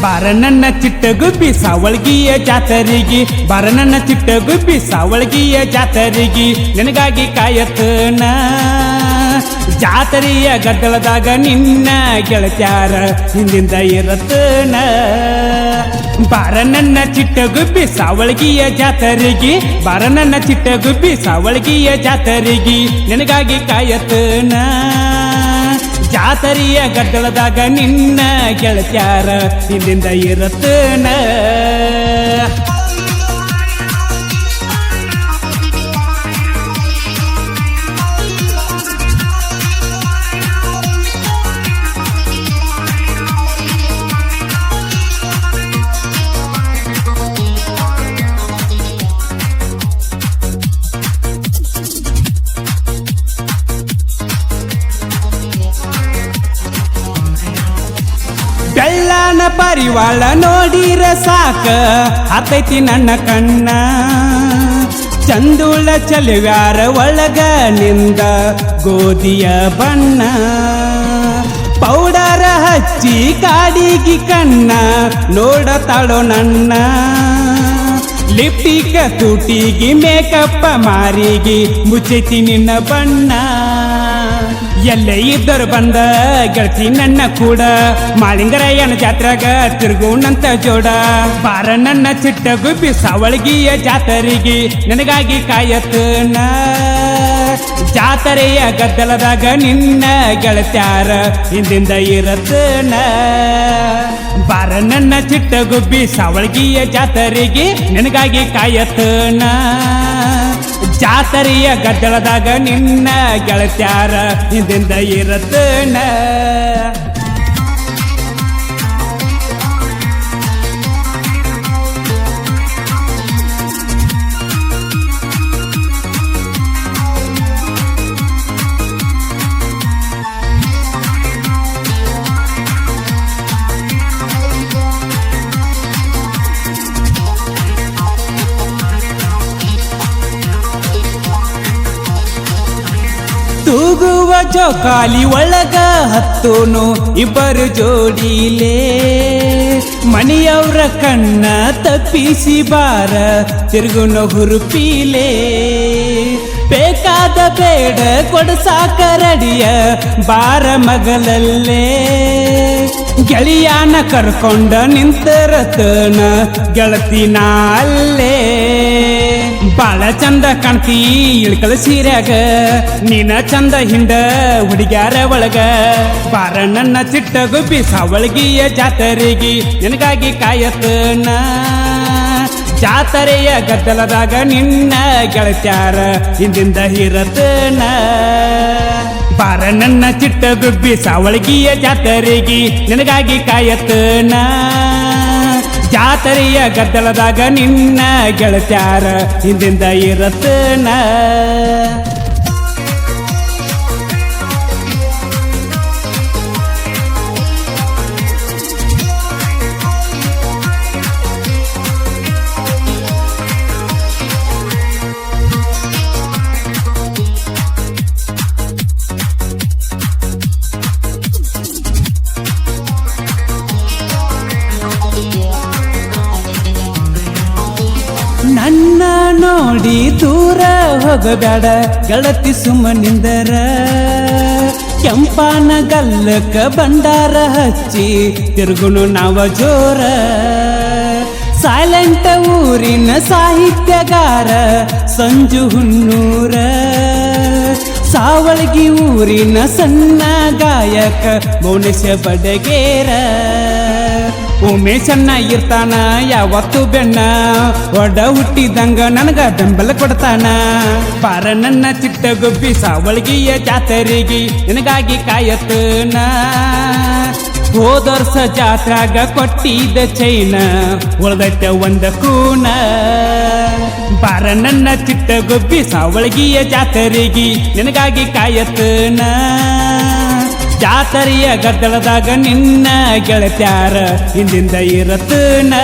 ಬಾರ ಚಿಟ್ಟಗುಬ್ಬಿ ಚಿಟ್ಟ ಗುಬ್ಬಿ ಸಾವಳ್ಗಿಯ ಜಾತರಿಗೆ. ಬಾರನನ್ನ ಚಿಟ್ಟ ಗುಬ್ಬಿ ಸಾವಳ್ಗಿಯ ಜಾತರಿಗೆ. ನಿನಗಾಗಿ ಕಾಯತ್ತನ. ಜಾತರಿಯ ಗದ್ದಲದಾಗ ನಿನ್ನ ಗೆಳತ್ಯಾರ ಹಿಂದಿಂದ ಇರತ್ತನ. ಬಾರ ನನ್ನ ಚಿಟ್ಟ ಗುಬ್ಬಿ ಸಾವಳ್ಗಿಯ ಜಾತರಿಗೆ. ಚಿಟ್ಟ ಗುಬ್ಬಿ ಸಾವಳಗಿಯ ಜಾತರಿಗೆ. ನಿನಗಾಗಿ ಕಾಯತ್ತನ. ಜಾತರಿಯ ಗದ್ದಲದಾಗ ನಿನ್ನ ಗೆಳತ್ಯಾರ ಇಲ್ಲಿಂದ ಇರತ್ತನ? ಬೆಳ್ಳನ ಪರಿವಾಳ ನೋಡಿರ ಸಾಕ. ಹತ್ತೈತಿ ನನ್ನ ಕಣ್ಣ. ಚಂದುಳ ಚಲವ್ಯಾರ ಒಳಗ ನಿಂದ ಗೋಧಿಯ ಬಣ್ಣ. ಪೌಡರ ಹಚ್ಚಿ ಕಾಡಿಗಿ ಕಣ್ಣ. ನೋಡತಾಳೋ ನನ್ನ. ಲಿಪ್ಟಿಕ ತುಟಿಗಿ ಮೇಕಪ್ಪ ಮಾರಿಗೆ ಮುಚ್ಚಿತಿ ನಿನ್ನ ಬಣ್ಣ. ಎಲ್ಲೇ ಇದ್ದರು ಬಂದ ಗೆಳತಿ ನನ್ನ ಕೂಡ. ಮಾಳಿಂಗರಾಯನ ಜಾತ್ರಾಗ ತಿರುಗುಣಂತ ಜೋಡ. ಬಾರ ನನ್ನ ಚಿಟ್ಟ ಗುಬ್ಬಿ ಸಾವಳಗಿಯ ಜಾತರಿಗೆ ನನಗಾಗಿ ಕಾಯತ್ತನ. ಜಾತರೆಯ ಗದ್ದಲದಾಗ ನಿನ್ನ ಗೆಳತ್ಯಾರ ಹಿಂದಿಂದ ಇರತ್ತನ ಬಾರ ನನ್ನ ಚಿಟ್ಟ ಗುಬ್ಬಿ ಸಾವಳಗಿಯ ಜಾತರಿಗೆ ನಿನಗಾಗಿ ಕಾಯತ್ತನ. ಜಾತರೆಯ ಗದ್ದಲದಾಗ ನಿನ್ನ ಗೆಳತ್ಯಾರ ಹಿಂದಿಂದ ಇರತ್ತನ ಜೋಕಾಲಿ ಒಳಗ ಹತ್ತೋನು ಇಬ್ಬರು ಜೋಡಿಲೇ. ಮನೆಯವರ ಕಣ್ಣ ತಪ್ಪಿಸಿ ಬಾರ, ತಿರುಗುನ ಹುರುಪಿಲೇ. ಬೇಕಾದ ಬೇಡ ಕೊಡಸಾಕರಡಿಯ ಬಾರ ಮಗಲಲ್ಲೇ. ಗೆಳೆಯನ ಕರ್ಕೊಂಡ ನಿಂತರತನ ಗೆಳತಿನ ಅಲ್ಲೇ. ಬಾಳ ಚಂದ ಕಾಣ್ತಿ ಇಳ್ಕಳ ಸೀರ್ಯಾಗ. ನೀನ ಚಂದ ಹಿಂಡ ಹುಡುಗ್ಯಾರ ಒಳಗ. ಬಾರ ನನ್ನ ಚಿಟ್ಟ ಗುಬ್ಬಿ ಸಾವಳಗಿಯ ಜಾತರಿಗೆ ನಿನಗಾಗಿ ಕಾಯತನ ಜಾತರೆಯ ಗದ್ದಲದಾಗ ನಿನ್ನ ಗೆಳತ್ಯಾರ ಹಿಂದಿಂದ ಹಿರತನ ಬಾರ ನನ್ನ ಚಿಟ್ಟ ಗುಬ್ಬಿ ಸಾವಳಗಿಯ ಜಾತರಿಗೆ ನಿನಗಾಗಿ ಕಾಯತನ ಜಾತರೆಯ ಗದ್ದಲದಾಗ ನಿನ್ನ ಗೆಳತ್ಯಾರ ಹಿಂದಿಂದ ಇರತನ ನೋಡಿ ದೂರ ಹೋಗಬೇಡ, ಗೆಳತಿ ಸುಮ್ಮನಿಂದರ. ಕೆಂಪಾನ ಗಲ್ಲಕ ಬಂಡಾರ ಹಚ್ಚಿ ತಿರುಗುನು ನಾವ ಜೋರ. ಸೈಲೆಂಟ್ ಊರಿನ ಸಾಹಿತ್ಯಗಾರ ಸಂಜು ಹುನ್ನೂರ. ಸಾವಳಗಿ ಊರಿನ ಸಣ್ಣ ಗಾಯಕ ಮೌನೇಶ ಬಡಗೇರ. ಉಮೇಶನ್ನ ಇರ್ತಾನ, ಯಾವತ್ತು ಬೆಣ್ಣ. ಒಡ ಹುಟ್ಟಿದಂಗ ನನಗ ಬೆಂಬಲ ಕೊಡ್ತಾನ. ಪಾರ ನನ್ನ ಚಿಟ್ಟ ಗುಬ್ಬಿ ಸಾವಳಗಿಯ ಜಾತರಿಗೆ ನಿನಗಾಗಿ ಕಾಯತ್ತನ. ಹೋದರ್ಸ ಜಾತ್ರಾಗ ಕೊಟ್ಟಿದ್ದ ಚೈನ, ಉಳ್ದೈತೆ ಒಂದ ಕೂನ. ಬಾರ ನನ್ನ ಚಿಟ್ಟ ಗುಬ್ಬಿ ಸಾವಳಗಿಯ ಜಾತರಿಗೆ ನಿನಗಾಗಿ ಕಾಯತ್ತನ. ಜಾತರೆಯ ಗದ್ದಲದಾಗ ನಿನ್ನ ಗೆಳತ್ಯಾರ ಹಿಂದಿಂದ ಇರತ್ತನ.